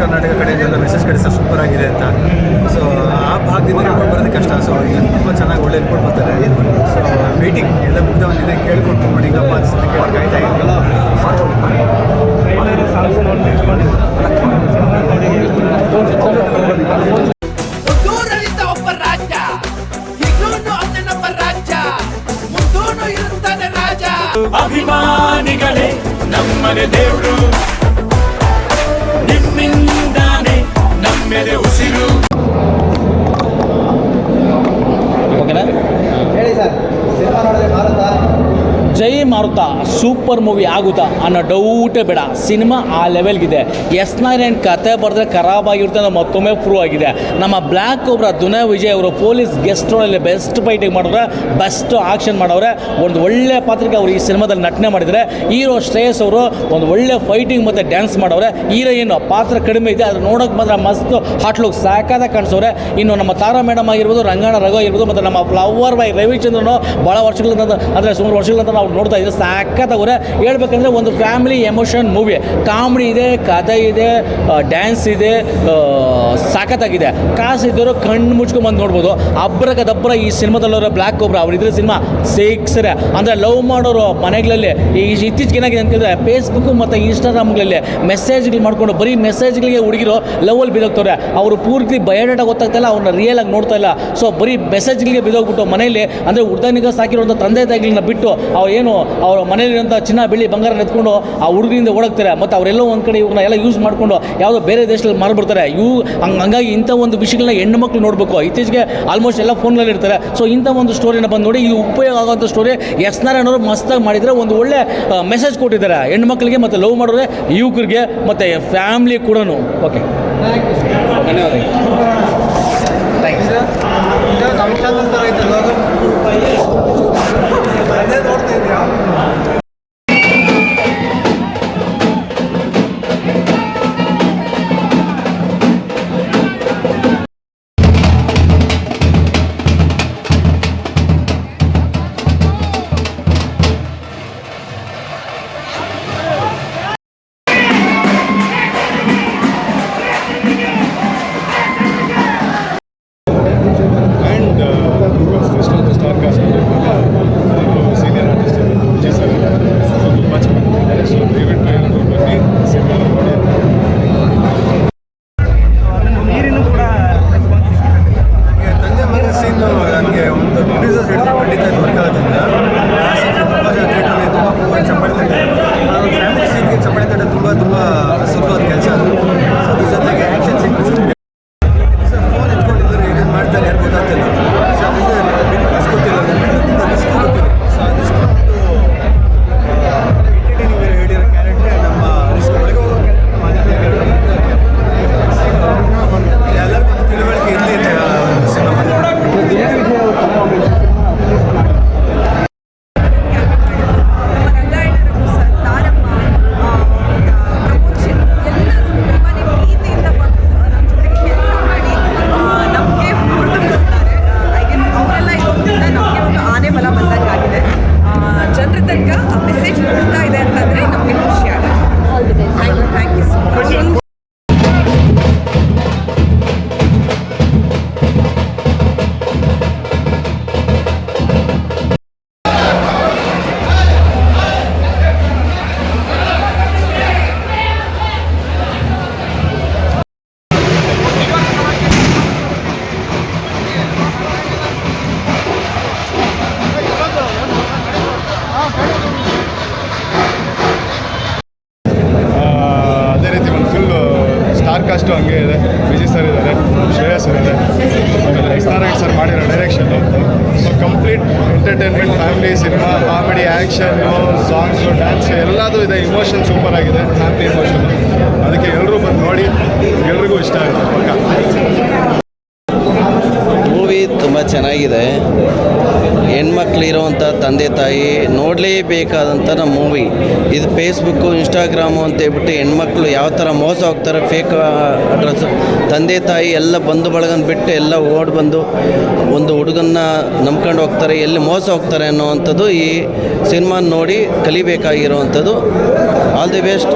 ಕರ್ನಾಟಕ ಕಡೆಯಿಂದೆಲ್ಲ ಮೆಸೇಜ್ ಕಳಿಸ್ತಾರೆ ಸೂಪರ್ ಆಗಿದೆ ಅಂತ. ಸೊ ಆ ಭಾಗದಿಂದ ರಿಪೋರ್ಟ್ ಬರೋದು ಕಷ್ಟ. ಸೊ ಈಗ ತುಂಬ ಚೆನ್ನಾಗಿ ಒಳ್ಳೆ ರಿಪೋರ್ಟ್ ಬರ್ತಾರೆ. ಸೊ ಮೀಟಿಂಗ್ ಎಲ್ಲ ಮುಗ್ದ ಒಂದಿದೆ ಕೇಳ್ಕೊಂಡು ಮಾಡಿ ಹಿಂಗಪ್ಪ ಅನ್ಸುತ್ತೆ ಕೇಳಿ ಕಾಯ್ತಾ ಅಭಿಮಾನಿಗಳೇ ನಮ್ಮನೆ ದೇವ್ರು. já ia ಮಾರುತ ಸೂಪರ್ ಮೂವಿ ಆಗುತ್ತಾ ಅನ್ನೋ ಡೌಟೇ ಬೇಡ. ಸಿನಿಮಾ ಆ ಲೆವೆಲ್ಗಿದೆ ಎಸ್ ನಾರಾಯಣ್ ಕತೆ ಬರೆದ್ರೆ ಖರಾಬ್ ಆಗಿರುತ್ತೆ ಅನ್ನೋ ಮತ್ತೊಮ್ಮೆ ಪ್ರೂವ್ ಆಗಿದೆ. ನಮ್ಮ ಬ್ಲ್ಯಾಕ್ ಒಬ್ಬರ ದುನಾ ವಿಜಯ್ ಅವರು ಪೊಲೀಸ್ ಗೆಸ್ಟ್ ರೋಲಲ್ಲಿ ಬೆಸ್ಟ್ ಫೈಟಿಂಗ್ ಮಾಡಿದ್ರೆ ಬೆಸ್ಟ್ ಆಕ್ಷನ್ ಮಾಡವ್ರೆ ಒಂದು ಒಳ್ಳೆ ಪಾತ್ರಕ್ಕೆ ಅವರು ಈ ಸಿನಿಮಾದಲ್ಲಿ ನಟನೆ ಮಾಡಿದರೆ, ಹೀರೋ ಶ್ರೇಯಸ್ ಅವರು ಒಂದು ಒಳ್ಳೆ ಫೈಟಿಂಗ್ ಮತ್ತು ಡ್ಯಾನ್ಸ್ ಮಾಡವ್ರೆ ಹೀರೋಯಿನ್ ಪಾತ್ರ ಕಡಿಮೆ ಇದೆ ಅದು ನೋಡೋಕೆ ಮಾತ್ರ ಮಸ್ತ್ ಹಾಟ್ ಲುಕ್ ಸಾಕಾದ ಕಾಣಿಸೋರೆ. ಇನ್ನು ನಮ್ಮ ತಾರಾ ಮೇಡಮ್ ಆಗಿರ್ಬೋದು, ರಂಗಣ ರಘು ಆಗಿರ್ಬೋದು, ಮತ್ತು ನಮ್ಮ ಫ್ಲವರ್ ಬೈ ರವಿಚಂದ್ರನು ಭಾಳ ವರ್ಷಗಳಿಂದ ಅಂದರೆ ಸುಮಾರು ವರ್ಷಗಳಿಂದ ನಾವು ನೋಡ್ತಾ ಇದ್ದೀವಿ ಸಾಕಾಗವ್ರೆ ಹೇಳ್ಬೇಕಂದ್ರೆ ಒಂದು ಫ್ಯಾಮಿಲಿ ಎಮೋಷನ್ ಮೂವಿ ಕಾಮಿಡಿ ಇದೆ, ಕಥೆ ಇದೆ ಡ್ಯಾನ್ಸ್ ಇದೆ ಸಾಕತ್ತಾಗಿದೆ ಕಾಸು ಇದ್ದವರು ಕಣ್ಣು ಮುಚ್ಕೊಂಡು ಬಂದು ನೋಡ್ಬೋದು. ಅಬ್ಬರಕ ದಬ್ಬರ ಈ ಸಿನಿಮಾದಲ್ಲಿರೋ ಬ್ಲ್ಯಾಕ್ ಕೊಬ್ಬರ ಅವ್ರು ಇದ್ರೆ ಸಿನಿಮಾ ಸೇಕ್ಸರೆ. ಅಂದರೆ ಲವ್ ಮಾಡೋರು ಮನೆಗಳಲ್ಲಿ, ಈ ಇತ್ತೀಚೆಗೆ ಏನಾಗಿದೆ ಅಂತಂದರೆ ಫೇಸ್ಬುಕ್ಕು ಮತ್ತು ಇನ್ಸ್ಟಾಗ್ರಾಮ್ಗಳಲ್ಲಿ ಮೆಸೇಜ್ಗಳು ಮಾಡಿಕೊಂಡು ಬರೀ ಮೆಸೇಜ್ಗಳಿಗೆ ಹುಡುಗಿರು ಲವಲ್ಲಿ ಬಿದೋಗ್ತವ್ರೆ ಅವರು ಪೂರ್ತಿ ಬಯೋಡೇಟಾ ಗೊತ್ತಾಗ್ತಾಯಿಲ್ಲ ಅವ್ರನ್ನ ರಿಯಲ್ ಆಗಿ ನೋಡ್ತಾ ಇಲ್ಲ. ಸೊ ಬರೀ ಮೆಸೇಜ್ಗಳಿಗೆ ಬಿದೋಗ್ಬಿಟ್ಟು ಮನೆಯಲ್ಲಿ, ಅಂದರೆ ಉರ್ದಾನಿಗ ಸಾಕಿರುವಂಥ ತಂದೆ ತಾಯಿಗಳನ್ನ ಬಿಟ್ಟು ಅವ್ರು ಏನು ಅವ್ರ ಮನೆಯಲ್ಲಿರುವಂಥ ಚಿನ್ನ ಬೆಳ್ಳಿ ಬಂಗಾರ ಎತ್ಕೊಂಡು ಆ ಹುಡುಗರಿಂದ ಓಡಾಕ್ತಾರೆ. ಮತ್ತು ಅವರೆಲ್ಲೋ ಒಂದು ಕಡೆ ಇವ್ರನ್ನ ಎಲ್ಲ ಯೂಸ್ ಮಾಡಿಕೊಂಡು ಯಾವುದೋ ಬೇರೆ ದೇಶದಲ್ಲಿ ಮಾರ್ಬಿಡ್ತಾರೆ. ಇವು ಹಂಗೆ ಹಂಗಾಗಿ ಇಂಥ ಒಂದು ವಿಷಯಗಳನ್ನ ಹೆಣ್ಣು ಮಕ್ಕಳು ನೋಡಬೇಕು. ಇತ್ತೀಚೆಗೆ ಆಲ್ಮೋಸ್ಟ್ ಎಲ್ಲ ಫೋನ್ಗಳಲ್ಲಿ ಇರ್ತಾರೆ. ಸೊ ಇಂಥ ಒಂದು ಸ್ಟೋರಿನ ಬಂದು ನೋಡಿ ಇದು ಉಪಯೋಗ ಆಗುವಂಥ ಸ್ಟೋರಿ ಎಸ್ ನಾರಾಯಣವರು ಮಸ್ತಾಗಿ ಮಾಡಿದರೆ ಒಂದು ಒಳ್ಳೆ ಮೆಸೇಜ್ ಕೊಟ್ಟಿದ್ದಾರೆ. ಹೆಣ್ಣು ಮಕ್ಕಳಿಗೆ ಮತ್ತು ಲವ್ ಮಾಡೋರೆ ಯುವಕರಿಗೆ ಮತ್ತು ಫ್ಯಾಮ್ಲಿ ಕೂಡ ಓಕೆ ಧನ್ಯವಾದ ಕಾಸ್ಟು ಹಂಗೆ ಇದೆ. ವಿಜಯ್ ಸರ್ ಇದ್ದಾರೆ, ಶ್ರೇಯಾ ಸರ್ ಇದೆ ಆಮೇಲೆ ನಾರಾಯಣ್ ಸರ್ ಮಾಡಿರೋ direction so complete entertainment family cinema comedy action songs dance ಎಲ್ಲದೂ ಇದೆ. ಇಮೋಷನ್ ಸೂಪರ್ ಆಗಿದೆ. ಫ್ಯಾಮಿಲಿ ಇಮೋಷನ್ ಅದಕ್ಕೆ ಎಲ್ಲರೂ ಬಂದು ನೋಡಿ. ಎಲ್ರಿಗೂ ಇಷ್ಟ ಆಗುತ್ತೆ. ಮೂವಿ ತುಂಬ ಚೆನ್ನಾಗಿದೆ. ಹೆಣ್ಮಕ್ಳು ಇರುವಂಥ ತಂದೆ ತಾಯಿ ನೋಡಲೇಬೇಕಾದಂಥ ನಮ್ಮ ಮೂವಿ. ಇದು ಫೇಸ್ಬುಕ್ಕು ಇನ್ಸ್ಟಾಗ್ರಾಮು ಅಂತ ಹೇಳ್ಬಿಟ್ಟು ಹೆಣ್ಮಕ್ಳು ಯಾವ ಥರ ಮೋಸ ಹೋಗ್ತಾರೆ ಫೇಕ್ ಅಡ್ರೆಸ್ ತಂದೆ ತಾಯಿ ಎಲ್ಲ ಬಂಧು ಬಳಗನ ಬಿಟ್ಟು ಎಲ್ಲ ಓಡ್ ಬಂದು ಒಂದು ಹುಡುಗನ್ನ ನಂಬ್ಕೊಂಡು ಹೋಗ್ತಾರೆ, ಎಲ್ಲಿ ಮೋಸ ಹೋಗ್ತಾರೆ ಅನ್ನೋವಂಥದ್ದು ಈ ಸಿನಿಮಾ ನೋಡಿ ಕಲಿಬೇಕಾಗಿರುವಂಥದ್ದು. All the best